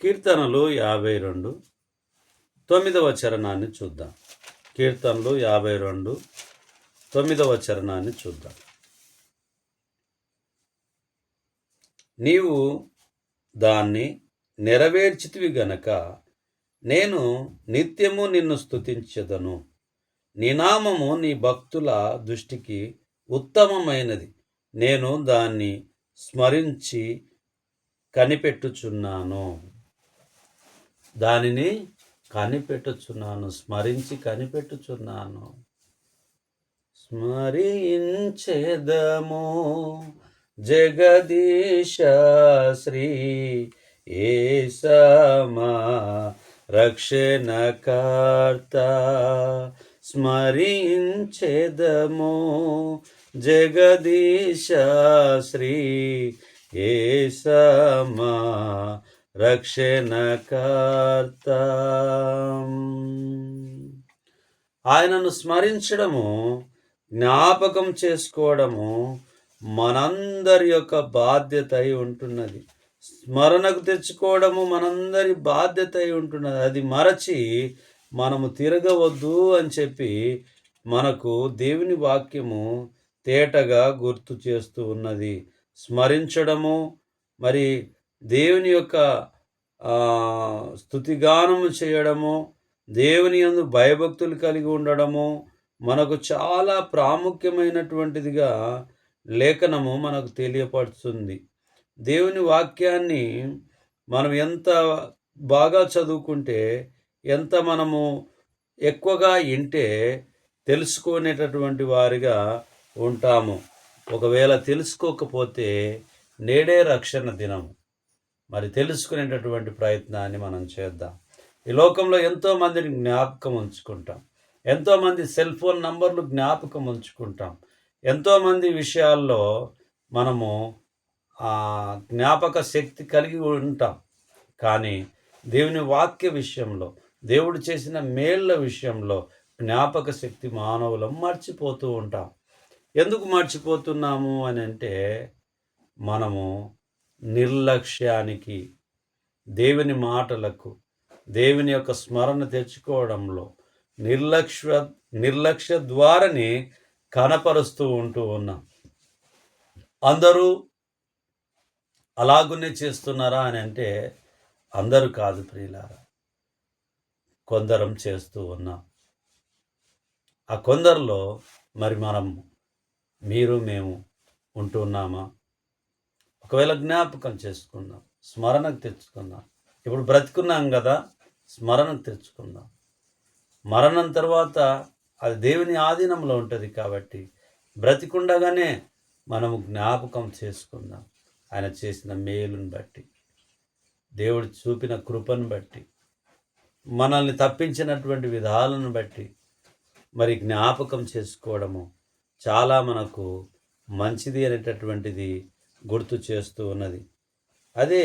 కీర్తనలు యాభై రెండు. తొమ్మిదవ చరణాన్ని చూద్దాం. కీర్తనలు యాభై రెండు. తొమ్మిదవ చరణాన్ని చూద్దాం. నీవు దాన్ని నెరవేర్చితివి గనక నేను నిత్యము నిన్ను స్థుతించదను నీ నామము నీ భక్తుల దృష్టికి ఉత్తమమైనది. నేను దాన్ని స్మరించి కనిపెట్టుచున్నాను. దానిని కనిపెట్టుచున్నాను స్మరించి కనిపెట్టుచున్నాను. స్మరించెదము జగదీశ శ్రీ ఏసమా రక్షణకర్త. స్మరించెదము జగదీశ శ్రీ ఏసమా రక్షణకర్త ఆయనను స్మరించడము జ్ఞాపకం చేసుకోవడము మనందరి యొక్క బాధ్యత అయి ఉంటున్నది. స్మరణకు తెచ్చుకోవడము మనందరి బాధ్యత అయి ఉంటున్నది. అది మరచి మనము తిరగవద్దు అని చెప్పి మనకు దేవుని వాక్యము తేటగా గుర్తు చేస్తూ ఉన్నది. స్మరించడము మరి దేవుని యొక్క స్థుతిగానము చేయడము దేవుని యందు భయభక్తులు కలిగి ఉండడము మనకు చాలా ప్రాముఖ్యమైనటువంటిదిగా లేఖనము మనకు తెలియపరుస్తుంది. దేవుని వాక్యాన్ని మనం ఎంత బాగా చదువుకుంటే ఎంత మనము ఎక్కువగా వింటే తెలుసుకునేటటువంటి వారిగా ఉంటాము. ఒకవేళ తెలుసుకోకపోతే నేడే రక్షణ దినము. మరి తెలుసుకునేటటువంటి ప్రయత్నాన్ని మనం చేద్దాం. ఈ లోకంలో ఎంతోమందిని జ్ఞాపకం ఉంచుకుంటాం. ఎంతోమంది సెల్ ఫోన్ నంబర్లు జ్ఞాపకం ఉంచుకుంటాం. ఎంతోమంది విషయాల్లో మనము జ్ఞాపక శక్తి కలిగి ఉంటాం. కానీ దేవుని వాక్య విషయంలో దేవుడు చేసిన మేళ్ళ విషయంలో జ్ఞాపక శక్తి మానవులం మర్చిపోతూ ఉంటాం. ఎందుకు మర్చిపోతున్నాము అని అంటే మనము నిర్లక్ష్యానికి దేవుని మాటలకు దేవుని యొక్క స్మరణ తెచ్చుకోవడంలో నిర్లక్ష్య నిర్లక్ష్య ద్వారానే కనపరుస్తూ ఉంటూ ఉన్నాం. అందరూ అలాగునే చేస్తున్నారా అని అంటే అందరూ కాదు ప్రియులారా. కొందరం చేస్తూ ఉన్నాం. ఆ కొందరిలో మరి మనం మీరు మేము ఉంటున్నామా ఒకవేళ జ్ఞాపకం చేసుకుందాం స్మరణకు తెచ్చుకుందాం. ఇప్పుడు బ్రతుకున్నాం కదా స్మరణకు తెచ్చుకుందాం. మరణం తర్వాత అది దేవుని ఆధీనంలో ఉంటుంది కాబట్టి బ్రతికుండగానే మనము జ్ఞాపకం చేసుకుందాం. ఆయన చేసిన మేలుని బట్టి దేవుడు చూపిన కృపను బట్టి మనల్ని తప్పించినటువంటి విధాలను బట్టి మరి జ్ఞాపకం చేసుకోవడము చాలా మనకు మంచిది అనేటటువంటిది గుర్తు చేస్తూ ఉన్నది. అదే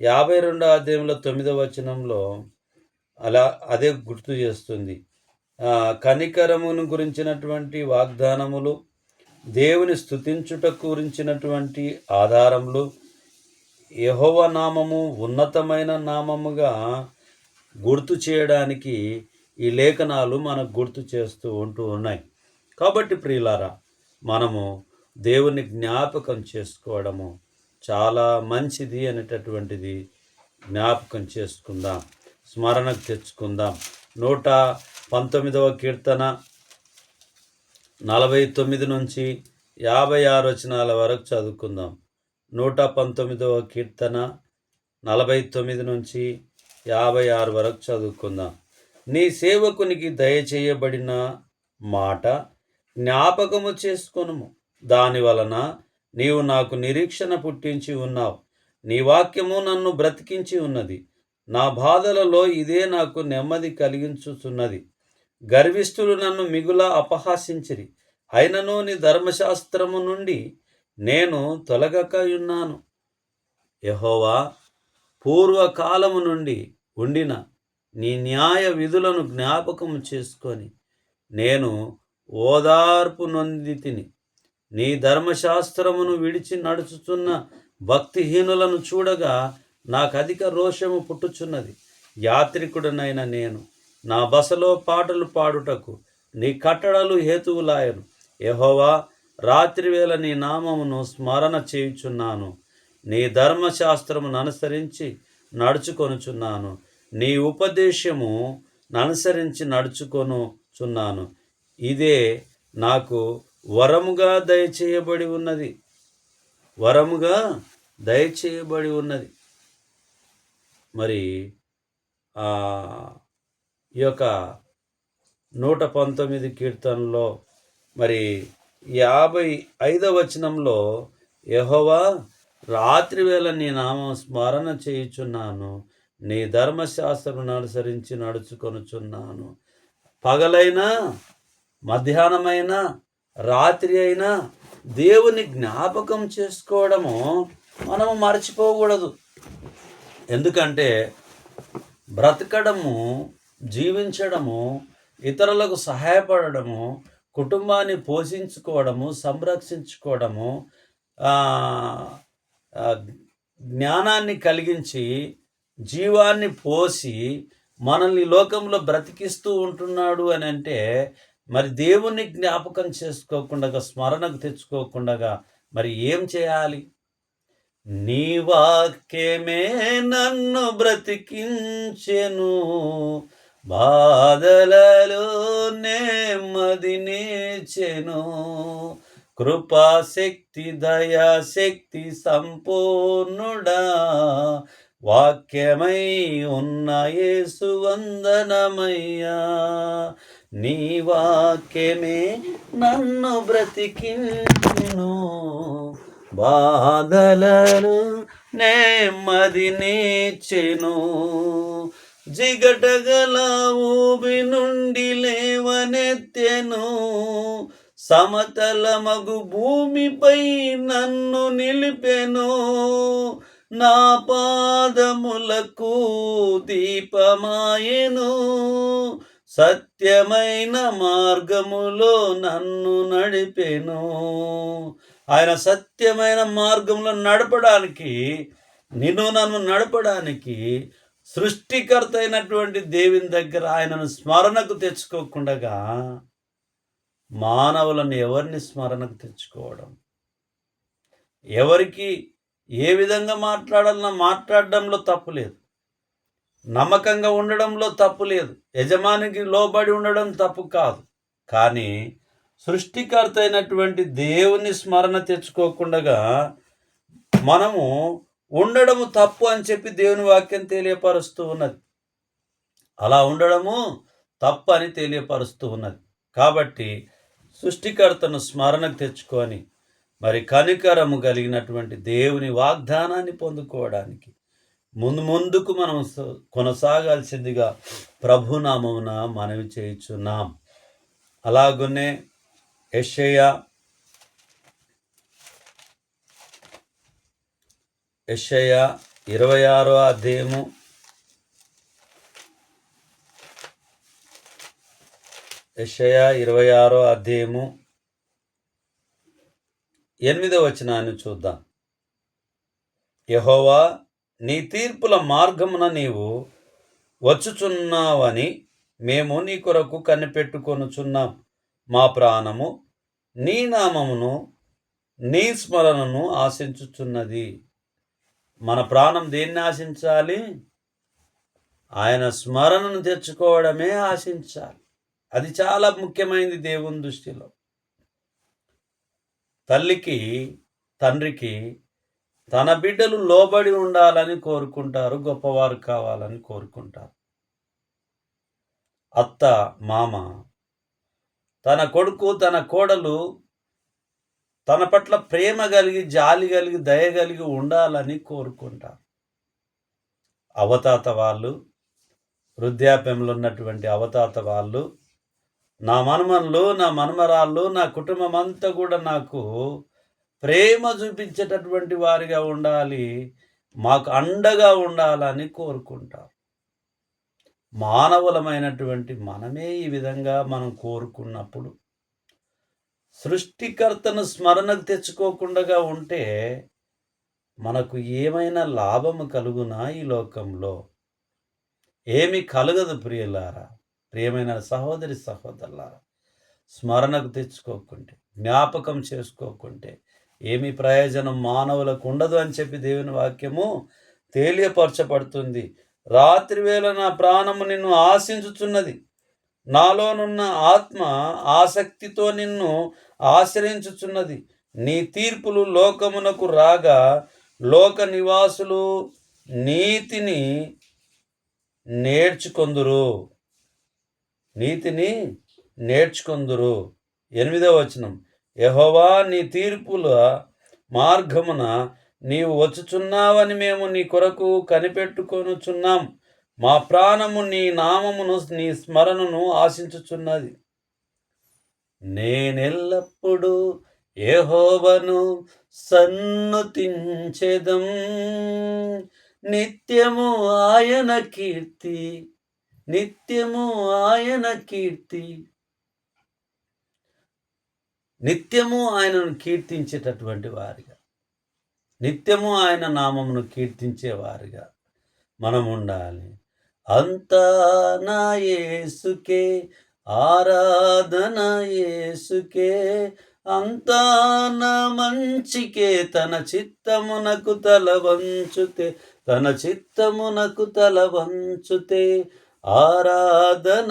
యాభై రెండో అధ్యాయంలో తొమ్మిదవ వచనంలో అలా అదే గుర్తు చేస్తుంది. కనికరమును గురించినటువంటి వాగ్దానములు దేవుని స్థుతించుట గురించినటువంటి ఆధారములు యహోవ నామము ఉన్నతమైన నామముగా గుర్తు చేయడానికి ఈ లేఖనాలు మనకు గుర్తు చేస్తూ ఉంటూ ఉన్నాయి. కాబట్టి ప్రియులారా మనము దేవుని జ్ఞాపకం చేసుకోవడము చాలా మంచిది అనేటటువంటిది జ్ఞాపకం చేసుకుందాం స్మరణకు తెచ్చుకుందాం. నూట పంతొమ్మిదవ కీర్తన నలభై తొమ్మిది నుంచి యాభై ఆరు వచనాల వరకు చదువుకుందాం. నూట పంతొమ్మిదవ కీర్తన నలభై తొమ్మిది నుంచి యాభై ఆరు వరకు చదువుకుందాం. నీ సేవకునికి దయచేయబడిన మాట జ్ఞాపకము చేసుకొనుము. దాని వలన నీవు నాకు నిరీక్షణ పుట్టించి ఉన్నావు. నీ వాక్యము నన్ను బ్రతికించి ఉన్నది. నా బాధలలో ఇదే నాకు నెమ్మది కలిగించుచున్నది. గర్విష్ఠులు నన్ను మిగుల అపహాసించిరి. అయినను నీ ధర్మశాస్త్రము నుండి నేను తొలగకయున్నాను. యహోవా పూర్వకాలము నుండి ఉండిన నీ న్యాయ విధులను జ్ఞాపకం చేసుకొని నేను ఓదార్పు నొంది తిని నీ ధర్మశాస్త్రమును విడిచి నడుచుచున్న భక్తిహీనులను చూడగా నాకు అధిక రోషము పుట్టుచున్నది. యాత్రికుడనైన నేను నా బసలో పాటలు పాడుటకు నీ కట్టడలు హేతువులాయను. యహోవా రాత్రివేళ నీ నామమును స్మరణ చేయుచున్నాను. నీ ధర్మశాస్త్రమును అనుసరించి నడుచుకొనుచున్నాను. నీ ఉపదేశము అనుసరించి నడుచుకొనుచున్నాను. ఇదే నాకు వరముగా దయచేయబడి ఉన్నది. వరముగా దయచేయబడి ఉన్నది. మరి ఆ ఈ యొక్క నూట పంతొమ్మిది కీర్తనలో మరి యాభై ఐదవ వచనంలో యెహోవా రాత్రివేళ నీ నామం స్మరణ చేయుచున్నాను నీ ధర్మశాస్త్రం అనుసరించి నడుచుకొనుచున్నాను. పగలైనా మధ్యాహ్నమైనా రాత్రి అయినా దేవుని జ్ఞాపకం చేసుకోవడము మనము మర్చిపోకూడదు. ఎందుకంటే బ్రతకడము జీవించడము ఇతరులకు సహాయపడము కుటుంబాన్ని పోషించుకోవడము సంరక్షించుకోవడము జ్ఞానాన్ని కలిగించి జీవాన్ని పోసి మనల్ని లోకంలో బ్రతికిస్తూ ఉంటున్నాడు అని అంటే మరి దేవుణ్ణి జ్ఞాపకం చేసుకోకుండా స్మరణకు తెచ్చుకోకుండా మరి ఏం చేయాలి? నీ వాక్యమే నన్ను బ్రతికించెను బాధలలో నెమ్మదినిచెను కృపాశక్తి దయాశక్తి సంపూర్ణుడా వాక్యమై ఉన్న యేసు వందనమయ్యా. నీ వాక్యమే నన్ను బ్రతికిను బాధలను నెమ్మది నేచెను. జిగటగల ఊబి నుండి లేవనెత్తెను. సమతల మగు భూమిపై నన్ను నిలిపెను. నా పాదములకు దీపమాయెను. సత్యమైన మార్గములో నన్ను నడిపెను. ఆయన సత్యమైన మార్గంలో నడపడానికి నిన్ను నన్ను నడపడానికి సృష్టికర్త అయినటువంటి దేవుని దగ్గర ఆయనను స్మరణకు తెచ్చుకోకుండా మానవులను ఎవరిని స్మరణకు తెచ్చుకోవడం? ఎవరికి ఏ విధంగా మాట్లాడాలన్నా మాట్లాడడంలో తప్పు లేదు. నమ్మకంగా ఉండడంలో తప్పు లేదు. యజమానికి లోబడి ఉండడం తప్పు కాదు. కానీ సృష్టికర్త అయినటువంటి దేవుని స్మరణ తెచ్చుకోకుండా మనము ఉండడము తప్పు అని చెప్పి దేవుని వాక్యం తెలియపరుస్తూ ఉన్నది. అలా ఉండడము తప్పు అని తెలియపరుస్తూ ఉన్నది. కాబట్టి సృష్టికర్తను స్మరణకు తెచ్చుకొని మరి కనికరము కలిగినటువంటి దేవుని వాగ్దానాన్ని పొందుకోవడానికి ముందు ముందుకు మనం కొనసాగాల్సిందిగా ప్రభునామమున మనవి చేయుచున్నాం. అలాగునే యషయ యషయ ఇరవై ఆరో అధ్యాయము యషయ ఇరవై ఆరో అధ్యాయము ఎనిమిదో వచనాన్ని చూద్దాం. యహోవా నీ తీర్పుల మార్గమున నీవు వచ్చుచున్నావని మేము నీ కొరకు కనిపెట్టుకొనుచున్నాం. మా ప్రాణము నీ నామమును నీ స్మరణను ఆశించుచున్నది. మన ప్రాణం దేన్ని ఆశించాలి? ఆయన స్మరణను తెచ్చుకోవడమే ఆశించాలి. అది చాలా ముఖ్యమైనది దేవుని దృష్టిలో. తల్లికి తండ్రికి తన బిడ్డలు లోబడి ఉండాలని కోరుకుంటారు గొప్పవారు కావాలని కోరుకుంటారు. అత్త మామ తన కొడుకు తన కోడలు తన పట్ల ప్రేమ కలిగి జాలి కలిగి దయ కలిగి ఉండాలని కోరుకుంటారు. అవతాత వాళ్ళు వృద్ధాప్యంలో ఉన్నటువంటి అవతాత వాళ్ళు నా మనమన్లు నా మనమరాళ్ళు నా కుటుంబం అంతా కూడా నాకు ప్రేమ చూపించేటటువంటి వారిగా ఉండాలి మాకు అండగా ఉండాలని కోరుకుంటారు మానవులమైనటువంటి మనమే ఈ విధంగా మనం కోరుకున్నప్పుడు సృష్టికర్తను స్మరణకు తెచ్చుకోకుండా ఉంటే మనకు ఏమైనా లాభము కలుగునా ఈ లోకంలో? ఏమి కలగదు ప్రియులారా ప్రియమైన సహోదరి సహోదరులారా. స్మరణకు తెచ్చుకోకుంటే జ్ఞాపకం చేసుకోకుంటే ఏమి ప్రయోజనం మానవులకు ఉండదు అని చెప్పి దేవుని వాక్యము తేలియపరచబడుతుంది. రాత్రివేళ నా ప్రాణము నిన్ను ఆశించుచున్నది. నాలోనున్న ఆత్మ ఆసక్తితో నిన్ను ఆశ్రయించుచున్నది. నీ తీర్పులు లోకమునకు రాగా లోక నివాసులు నీతిని నేర్చుకొందురు. నీతిని నేర్చుకొందురు. ఎనిమిదవ వచనం. యహోవా నీ తీర్పుల మార్గమున నీవు వచ్చుచున్నావని మేము నీ కొరకు కనిపెట్టుకొనుచున్నాం. మా ప్రాణము నీ నామమును నీ స్మరణను ఆశించుచున్నది. నేనెల్లప్పుడూ ఏహోవను సన్నుతించెదం. నిత్యము ఆయన కీర్తి నిత్యము ఆయన కీర్తి. నిత్యము ఆయనను కీర్తించేటటువంటి వారిగా. నిత్యము ఆయన నామమును కీర్తించే వారిగా మనం ఉండాలి. అంతా నా యేసుకే ఆరాధన యేసుకే అంతా నా మంచికే తన చిత్తమునకు తల వంచుతే తన చిత్తమునకు తల వంచుతే ఆరాధనాపను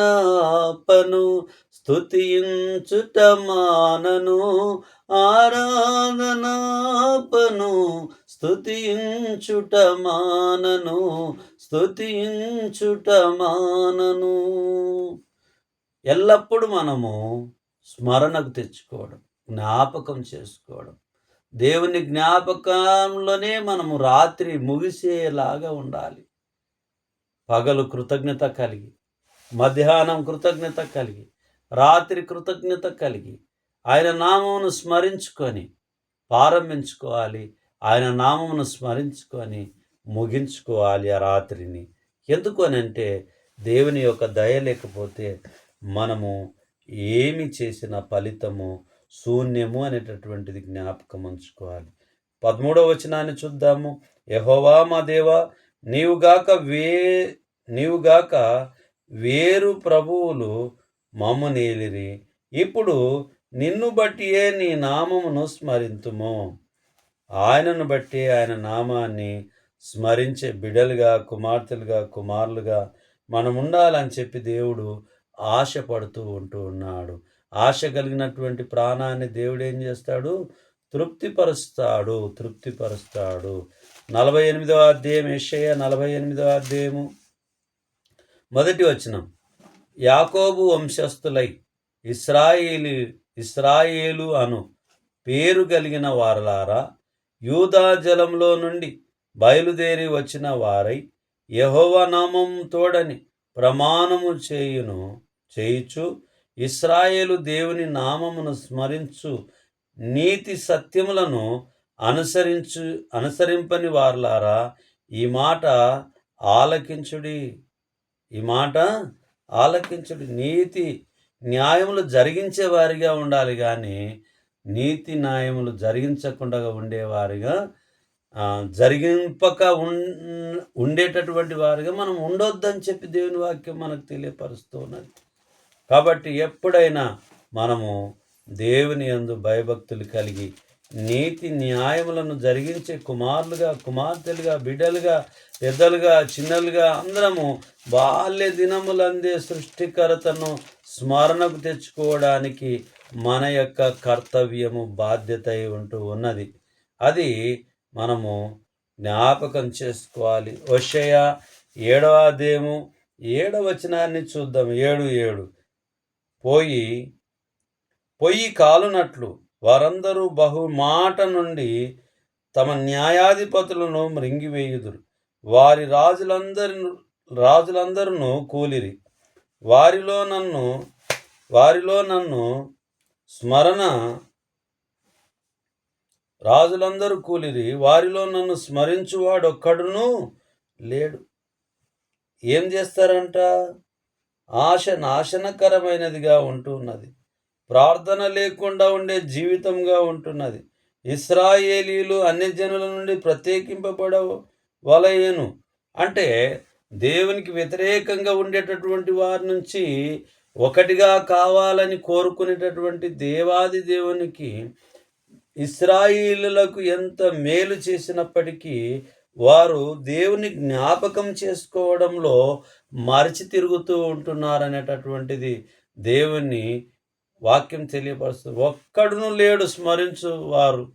స్థుతించుట మానను ఆరాధనాపను. స్థుతించుట మానను స్థుతించుట మానను. ఎల్లప్పుడూ మనము స్మరణకు తెచ్చుకోవడం జ్ఞాపకం చేసుకోవడం. దేవుని జ్ఞాపకంలోనే మనము రాత్రి ముగిసేలాగా ఉండాలి. పగలు కృతజ్ఞత కలిగి మధ్యాహ్నం కృతజ్ఞత కలిగి రాత్రి కృతజ్ఞత కలిగి ఆయన నామమును స్మరించుకొని ప్రారంభించుకోవాలి. ఆయన నామమును స్మరించుకొని ముగించుకోవాలి ఆ రాత్రిని. ఎందుకు అని అంటే దేవుని యొక్క దయ లేకపోతే మనము ఏమి చేసిన ఫలితము శూన్యము అనేటటువంటిది జ్ఞాపకం ఉంచుకోవాలి. పదమూడవ వచనాన్ని చూద్దాము. యహోవా మా దేవా నీవుగాక వే నీవుగాక వేరు ప్రభువులు మమ్ము నేలిరి ఇప్పుడు నిన్ను బట్టియే నీ నామమును స్మరింతుము. ఆయనను బట్టి ఆయన నామాన్ని స్మరించే బిడలుగా కుమార్తెలుగా కుమారులుగా మనం ఉండాలని చెప్పి దేవుడు ఆశపడుతూ ఉంటూ ఉన్నాడు. ఆశ కలిగినటువంటి ప్రాణాన్ని దేవుడు ఏం చేస్తాడు? తృప్తిపరుస్తాడు తృప్తిపరుస్తాడు. నలభై ఎనిమిదవ అధ్యాయం ఏషయ నలభై ఎనిమిదవ అధ్యాయము. మొదటి వచనం. యాకోబు వంశస్థులై ఇస్రాయేలు ఇస్రాయేలు అను పేరు కలిగిన వారలారా యూదా జలంలో నుండి బయలుదేరి వచ్చిన వారై యహోవ నామం తోడని ప్రమాణము చేయును చేయుచు ఇస్రాయేలు దేవుని నామమును స్మరించు నీతి సత్యములను అనుసరించు అనుసరింపని వారలారా ఈ మాట ఆలకించుడి. ఈ మాట ఆలకించుడు నీతి న్యాయములు జరిగించే వారిగా ఉండాలి కానీ నీతి న్యాయములు జరిగించకుండా ఉండేవారిగా జరిగింపక ఉన్ ఉండేటటువంటి వారిగా మనం ఉండొద్దని చెప్పి దేవుని వాక్యం మనకు తెలియపరుస్తూ ఉన్నది. కాబట్టి ఎప్పుడైనా మనము దేవుని యందు భయభక్తులు కలిగి నీతి న్యాయములను జరిగించే కుమారులుగా కుమార్తెలుగా బిడ్డలుగా పెద్దలుగా చిన్నలుగా అందరము బాల్య దినములందే సృష్టికర్తను స్మరణకు తెచ్చుకోవడానికి మన యొక్క కర్తవ్యము బాధ్యత అయి ఉంటూ ఉన్నది. అది మనము జ్ఞాపకం చేసుకోవాలి. వషయ ఏడవ దేము ఏడవ వచనాన్ని చూద్దాం. ఏడు ఏడు. పోయి పొయ్యి కాలునట్లు వారందరూ బహుమాట నుండి తమ న్యాయాధిపతులను మృంగివేయుదురు. వారి రాజులందరి రాజులందరూ కూలిరి. వారిలో నన్ను వారిలో నన్ను స్మరణ రాజులందరూ కూలిరి. వారిలో నన్ను స్మరించువాడొక్కడును లేడు. ఏం చేస్తారంట? ఆశ నాశనకరమైనదిగా ఉంటున్నది. ప్రార్థన లేకుండా ఉండే జీవితంగా ఉంటున్నది. ఇస్రాయేలీలు అన్యజనుల నుండి ప్రత్యేకింపబడవలయను అంటే దేవునికి వ్యతిరేకంగా ఉండేటటువంటి వారి నుంచి ఒకటిగా కావాలని కోరుకునేటటువంటి దేవాది దేవునికి ఇస్రాయిలులకు ఎంత మేలు చేసినప్పటికీ వారు దేవుని జ్ఞాపకం చేసుకోవడంలో మరచి తిరుగుతూ ఉంటున్నారనేటటువంటిది దేవుని వాక్యం తెలియపరుస్తుంది ఒక్కడును లేడు స్మరించు వారు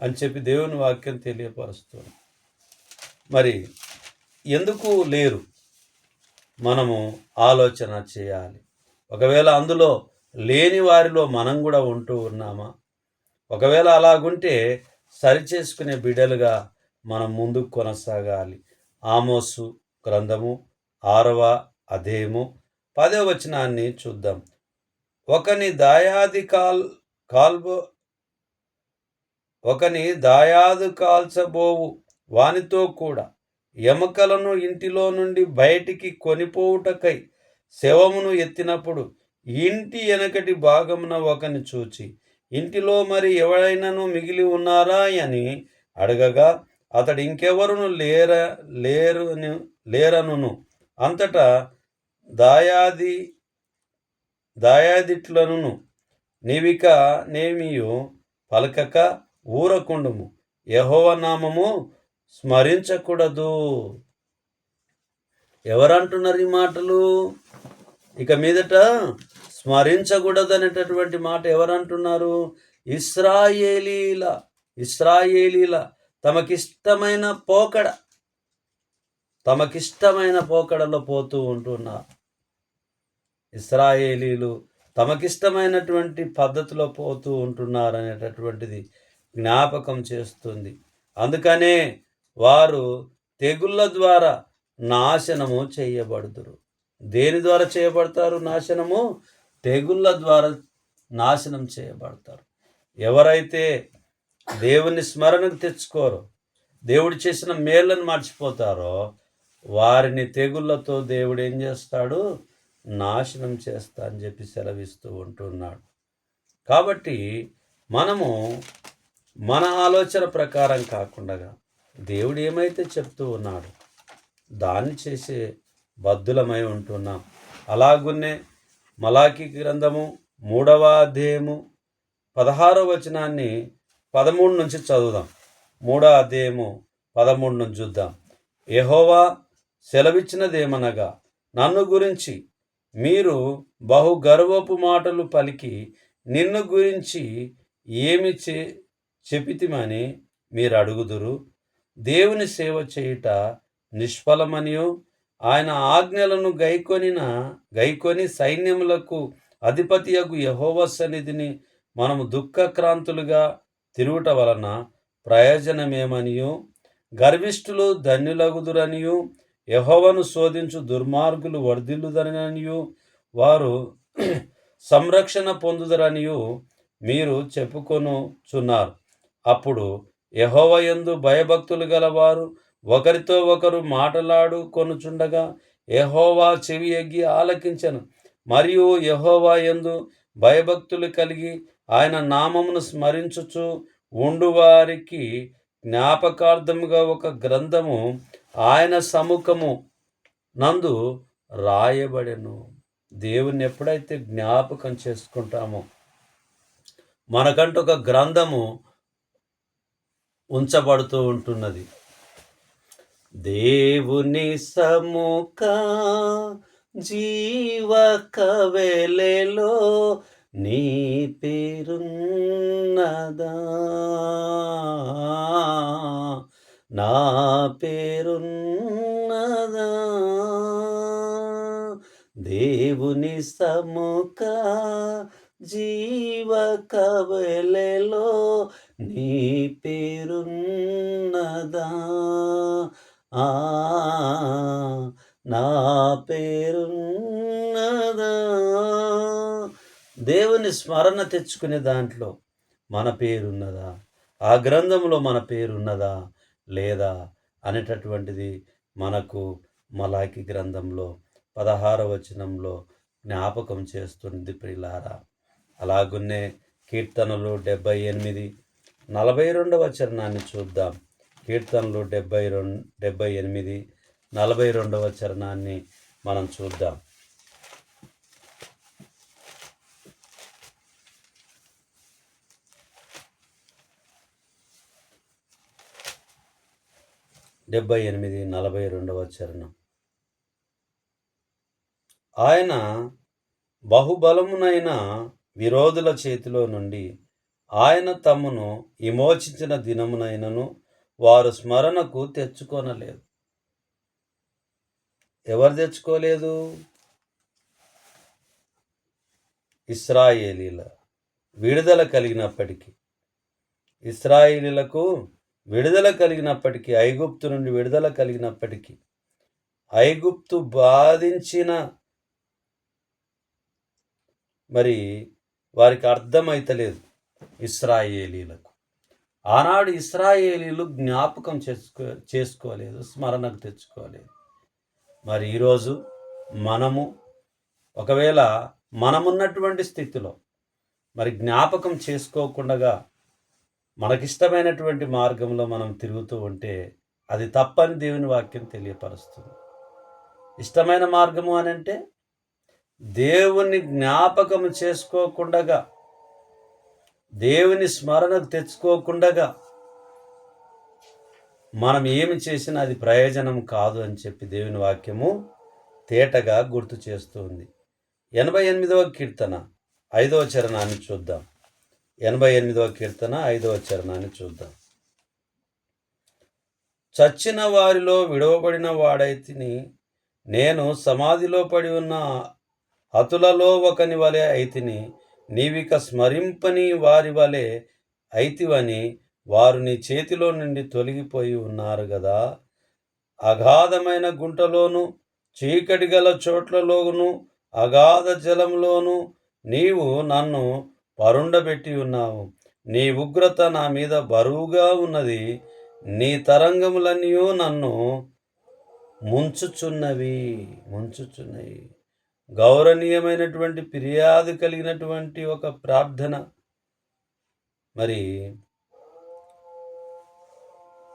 అని చెప్పి దేవుని వాక్యం తెలియపరుస్తుంది మరి ఎందుకు లేరు? మనము ఆలోచన చేయాలి. ఒకవేళ అందులో లేని వారిలో మనం కూడా ఉంటూ ఉన్నామా? ఒకవేళ అలాగుంటే సరిచేసుకునే బిడ్డలుగా మనం ముందుకు కొనసాగాలి. ఆమోసు గ్రంథము ఆరవ అధేము పదవ వచనాన్ని చూద్దాం. ఒకని దాయాది కాల్ కాల్బో ఒకని దాయాదు కాల్చబోవు వానితో కూడా. ఎముకలను ఇంటిలో నుండి బయటికి కొనిపోవుటకై శవమును ఎత్తినప్పుడు ఇంటి వెనకటి భాగమున ఒకని చూచి ఇంటిలో మరి ఎవరైనాను మిగిలి ఉన్నారా? అని అడగగా అతడు ఇంకెవరును లేర లేరు లేరనును? అంతటా దాయాది దాయాదిట్లను నీవిక నేమియు పలకక ఊరకుండుము. యహోవ నామము స్మరించకూడదు. ఎవరంటున్నారు ఈ మాటలు? ఇక మీదట స్మరించకూడదు అనేటటువంటి మాట ఎవరంటున్నారు? ఇస్రాయేలీల ఇస్రాయేలీల తమకిష్టమైన పోకడ తమకిష్టమైన పోకడలో పోతూ ఉంటున్నారు. ఇస్రాయేలీలు తమకిష్టమైనటువంటి పద్ధతిలో పోతూ ఉంటున్నారు అనేటటువంటిది జ్ఞాపకం చేస్తుంది. అందుకనే వారు తెగుళ్ళ ద్వారా నాశనము చేయబడుదురు. దేని ద్వారా చేయబడతారు నాశనము? తెగుళ్ళ ద్వారా నాశనం చేయబడతారు. ఎవరైతే దేవుని స్మరణకు తెచ్చుకోరో దేవుడు చేసిన మేళ్ళను మర్చిపోతారో వారిని తెగుళ్ళతో దేవుడు ఏం చేస్తాడు? నాశనం చేస్తా అని చెప్పి సెలవిస్తూ ఉంటున్నాడు. కాబట్టి మనము మన ఆలోచన ప్రకారం కాకుండా దేవుడు ఏమైతే చెప్తూ ఉన్నాడు దాన్ని చేసే బద్దులమై ఉంటున్నాం. అలాగున్నే మలాకి గ్రంథము మూడవ అధ్యాయము పదహారో వచనాన్ని పదమూడు నుంచి చదువుదాం. మూడో అధ్యాయము పదమూడు నుంచి చూద్దాం. ఎహోవా సెలవిచ్చినదేమనగా నన్ను గురించి మీరు బహు గర్వపు మాటలు పలికి నిన్ను గురించి ఏమి చే చెపితిమని మీరు అడుగుదురు దేవుని సేవ చేయుట నిష్ఫలమనియో ఆయన ఆజ్ఞలను గైకొనిన గైకొని సైన్యములకు అధిపతియగు యహోవ సన్నిధిని మనము దుఃఖక్రాంతులుగా తిరుగుట వలన ప్రయోజనమేమనియో గర్విష్ఠులు ధన్యులగుదురనియు యహోవను శోధించు దుర్మార్గులు వర్ధిల్లుదరనియు వారు సంరక్షణ పొందుదరనియు మీరు చెప్పుకొనుచున్నారు. అప్పుడు యహోవయందు భయభక్తులు గలవారు ఒకరితో ఒకరు మాటలాడుకొనుచుండగా యహోవా చెవి ఎగ్గి ఆలకించను. మరియు యహోవా ఎందు భయభక్తులు కలిగి ఆయన నామమును స్మరించుచు ఉండువారికి జ్ఞాపకార్థముగా ఒక గ్రంథము ఆయన సముఖము నందు రాయబడెను. దేవుని ఎప్పుడైతే జ్ఞాపకం చేసుకుంటామో మనకంటూ ఒక గ్రంథము ఉంచబడుతూ ఉంటున్నది. దేవుని సముఖ జీవ కవెలలో నీ పేరున్నదా. నా పేరున్నదా? దేవుని సముఖ జీవ కవలలో నీ పేరున్నదా? ఆ నా పేరున్నదా? దేవుని స్మరణ తెచ్చుకునే దాంట్లో మన పేరున్నదా? ఆ గ్రంథంలో మన పేరున్నదా? లేదా అనేటటువంటిది మనకు మలాకి గ్రంథంలో పదహార వచనంలో జ్ఞాపకం చేస్తుంది ప్రిలారా అలాగున్నే కీర్తనలు డెబ్బై ఎనిమిది నలభై రెండవ చరణాన్ని చూద్దాం. కీర్తనలు డెబ్బై రెండు డెబ్బై ఎనిమిది నలభై రెండవ చరణాన్ని మనం చూద్దాం. డెబ్బై ఎనిమిది నలభై రెండవ చరణం. ఆయన బహుబలమునైన విరోధుల చేతిలో నుండి ఆయన తమను విమోచించిన దినమునైనను వారు స్మరణకు తెచ్చుకొనలేదు. ఎవరు తెచ్చుకోలేదు? ఇస్రాయేలీల విడుదల కలిగినప్పటికీ. ఇస్రాయేలీలకు విడుదల కలిగినప్పటికీ ఐగుప్తు నుండి విడుదల కలిగినప్పటికీ ఐగుప్తు బాధించిన మరి వారికి అర్థమైతలేదు ఇస్రాయేలీలకు. ఆనాడు ఇస్రాయేలీలు జ్ఞాపకం చేసుకో చేసుకోలేదు స్మరణకు తెచ్చుకోలేదు. మరి ఈరోజు మనము ఒకవేళ మనమున్నటువంటి స్థితిలో మరి జ్ఞాపకం చేసుకోకుండా మనకిష్టమైనటువంటి మార్గంలో మనం తిరుగుతూ ఉంటే అది తప్పని దేవుని వాక్యం తెలియపరుస్తుంది. ఇష్టమైన మార్గము అని అంటే దేవుని జ్ఞాపకం చేసుకోకుండా దేవుని స్మరణకు తెచ్చుకోకుండా మనం ఏమి చేసినా అది ప్రయోజనం కాదు అని చెప్పి దేవుని వాక్యము తేటగా గుర్తు చేస్తుంది. ఎనభై ఎనిమిదవ కీర్తన ఐదవ చరణాన్ని చూద్దాం. ఎనభై ఎనిమిదవ కీర్తన ఐదవ చరణాన్ని చూద్దాం. చచ్చిన వారిలో విడవబడిన వాడైతిని నేను సమాధిలో పడి ఉన్న అతులలో ఒకని వలె అయితిని నీవిక స్మరింపని వారి వలె అయితివని వారు నీ చేతిలో నుండి తొలగిపోయి ఉన్నారు కదా అగాధమైన గుంటలోను చీకటి గల చోట్లలోను అగాధ జలంలోను నీవు నన్ను పరుండబెట్టి ఉన్నావు. నీ ఉగ్రత నా మీద బరువుగా ఉన్నది. నీ తరంగములన్నీ నన్ను ముంచుచున్నవి ముంచుచున్నవి. గౌరవనీయమైనటువంటి ఫిర్యాదు కలిగినటువంటి ఒక ప్రార్థన. మరి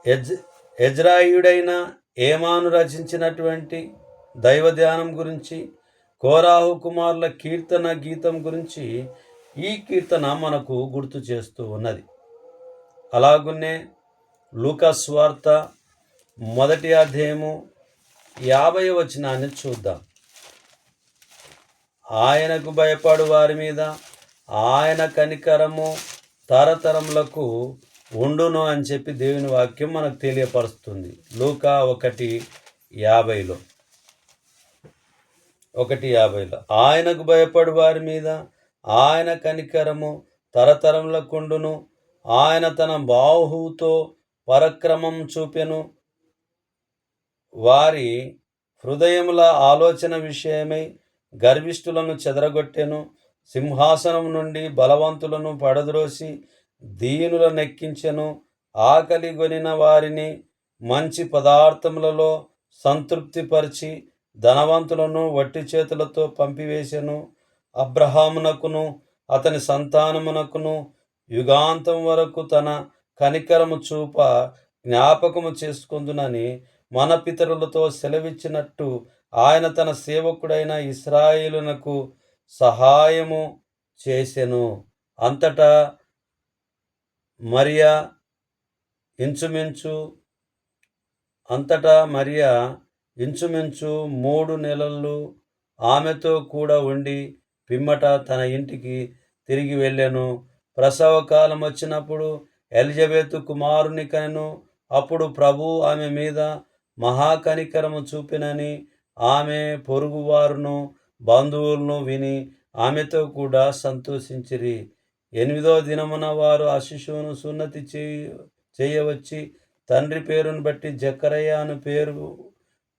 ఎజ్ ఎజ్రాయుడైన ఏమాను రచించినటువంటి దైవ ధ్యానం గురించి కోరాహు కుమారుల కీర్తన గీతం గురించి ఈ కీర్తన మనకు గుర్తు చేస్తూ ఉన్నది. అలాగునే లూకస్వార్త మొదటి అధ్యాయము యాభై వచనాన్ని చూద్దాం. ఆయనకు భయపడు వారి మీద ఆయన కనికరము తరతరములకు ఉండును అని చెప్పి దేవుని వాక్యం మనకు తెలియపరుస్తుంది. లూకా ఒకటి యాభైలో. ఒకటి యాభైలో. ఆయనకు భయపడు వారి మీద ఆయన కనికరము తరతరములకుండును. ఆయన తన బాహువుతో పరక్రమం చూపెను. వారి హృదయముల ఆలోచన విషయమై గర్విష్ఠులను చెదరగొట్టెను. సింహాసనం నుండి బలవంతులను పడద్రోసి దీనుల నెక్కించెను. ఆకలి గొనిన వారిని మంచి పదార్థములలో సంతృప్తిపరిచి ధనవంతులను వట్టి చేతులతో పంపివేశెను అబ్రహామునకును అతని సంతానమునకును యుగాంతం వరకు తన కనికరము చూప జ్ఞాపకము చేసుకుందునని మన పితరులతో సెలవిచ్చినట్టు ఆయన తన సేవకుడైన ఇస్రాయేలునకు సహాయము చేసెను. అంతటా మరియా ఇంచుమించు అంతటా మరియా ఇంచుమించు మూడు నెలలు ఆమెతో కూడా ఉండి పిమ్మట తన ఇంటికి తిరిగి వెళ్ళాను. ప్రసవ కాలం వచ్చినప్పుడు ఎలిజబెత్ కుమారుని కనెను. అప్పుడు ప్రభు ఆమె మీద మహాకనికరము చూపినని ఆమె పొరుగువారును బంధువులను విని ఆమెతో కూడా సంతోషించిరి. ఎనిమిదో దినమున వారు ఆ శిశువును సున్నతి చేయ చేయవచ్చి తండ్రి పేరును బట్టి జక్కరయ్య అను పేరు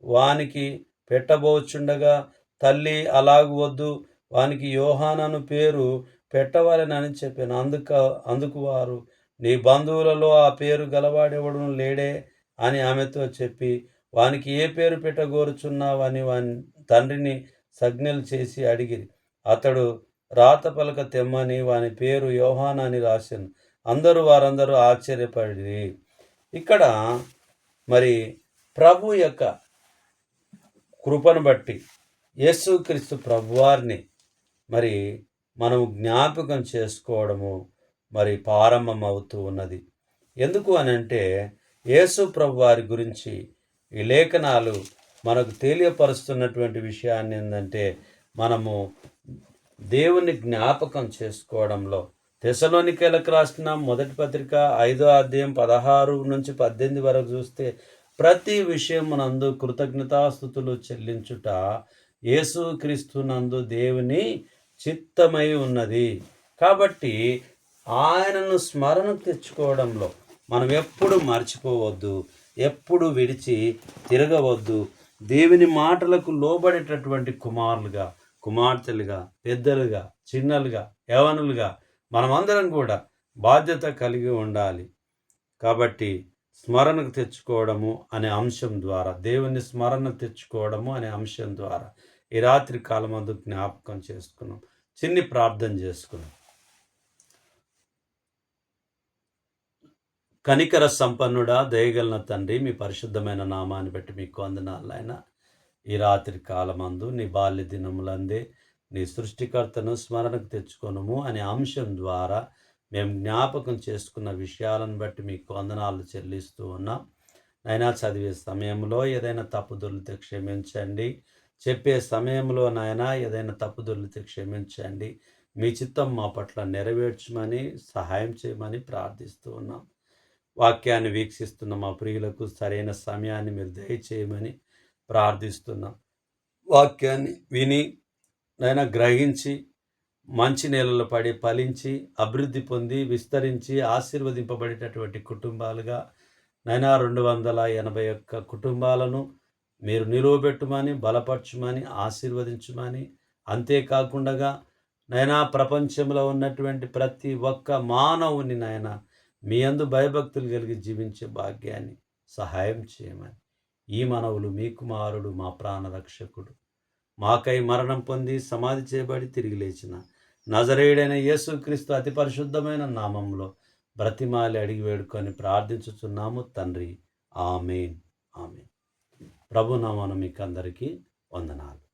వానికి పెట్టబోచుండగా తల్లి అలాగు వద్దు. వానికి యోహానను పేరు పెట్టవాలని చెప్పాను. అందుక అందుకు వారు నీ బంధువులలో ఆ పేరు గలవాడెవడు లేడే? అని ఆమెతో చెప్పి వానికి ఏ పేరు పెట్టగోరుచున్నావని వాని తండ్రిని సజ్ఞలు చేసి అడిగిరి అతడు రాత పలక తెమ్మని వాని పేరు యోహాన్ అని రాశాను. అందరూ వారందరూ ఆశ్చర్యపడి ఇక్కడ మరి ప్రభు యొక్క కృపను బట్టి యేసుక్రీస్తు ప్రభువారిని మరి మనం జ్ఞాపకం చేసుకోవడము మరి ప్రారంభం అవుతూ ఉన్నది. ఎందుకు అని అంటే యేసు ప్రభు వారి గురించి ఈ లేఖనాలు మనకు తెలియపరుస్తున్నటువంటి విషయాన్ని ఏంటంటే మనము దేవుని జ్ఞాపకం చేసుకోవడంలో తెసలోనికేలకు రాసిన మొదటి పత్రిక ఐదో అధ్యాయం పదహారు నుంచి పద్దెనిమిది వరకు చూస్తే ప్రతి విషయం నందు కృతజ్ఞతాస్థుతులు చెల్లించుట యేసుక్రీస్తునందు దేవుని చిత్తమై ఉన్నది. కాబట్టి ఆయనను స్మరణకు తెచ్చుకోవడంలో మనం ఎప్పుడు మర్చిపోవద్దు ఎప్పుడు విడిచి తిరగవద్దు. దేవుని మాటలకు లోబడేటటువంటి కుమారులుగా కుమార్తెలుగా పెద్దలుగా చిన్నలుగా యవనులుగా మనమందరం కూడా బాధ్యత కలిగి ఉండాలి. కాబట్టి స్మరణకు తెచ్చుకోవడము అనే అంశం ద్వారా దేవుని స్మరణ తెచ్చుకోవడము అనే అంశం ద్వారా ఈ రాత్రి కాలమందు జ్ఞాపకం చేసుకున్నాం. చిన్ని ప్రార్థన చేసుకున్నాం. కనికర సంపన్నుడా దయగలన తండ్రి మీ పరిశుద్ధమైన నామాన్ని బట్టి మీకు వందనాలు ఆయన ఈ రాత్రి కాలమందు నీ బాల్య దినములందే నీ సృష్టికర్తను స్మరణకు తెచ్చుకొనుము అనే అంశం ద్వారా మేము జ్ఞాపకం చేసుకున్న విషయాలను బట్టి మీకు వందనాలు చెల్లిస్తూ ఉన్నాం. నైనా చదివే సమయంలో ఏదైనా తప్పుదొలితే క్షమించండి. చెప్పే సమయంలో నాయన ఏదైనా తప్పుదొలితే క్షమించండి. మీ చిత్తం మా పట్ల నెరవేర్చమని సహాయం చేయమని ప్రార్థిస్తూ ఉన్నాం. వాక్యాన్ని వీక్షిస్తున్న మా ప్రియులకు సరైన సమయాన్ని మీరు దయచేయమని ప్రార్థిస్తున్నాం. వాక్యాన్ని విని నైనా గ్రహించి మంచి నేలలో పడి ఫలించి అభివృద్ధి పొంది విస్తరించి ఆశీర్వదింపబడేటటువంటి కుటుంబాలుగా నైనా రెండు వందల ఎనభై ఒక్క కుటుంబాలను మీరు నిలువబెట్టుమని బలపరచుమని ఆశీర్వదించుమని. అంతేకాకుండా నైనా ప్రపంచంలో ఉన్నటువంటి ప్రతి ఒక్క మానవుని నాయన మీ అందు భయభక్తులు కలిగి జీవించే భాగ్యాన్ని సహాయం చేయమని. ఈ మనవులు మీ కుమారుడు మా ప్రాణరక్షకుడు. మాకై మరణం పొంది సమాధి చేయబడి తిరిగి లేచిన నజరేయుడైన యేసుక్రీస్తు అతి పరిశుద్ధమైన నామంలో బ్రతిమాలి అడిగి వేడుకొని ప్రార్థించుచున్నాము తండ్రి. ఆమెన్. ఆమెన్. ప్రభునామాను మీకు అందరికీ వందనాలు.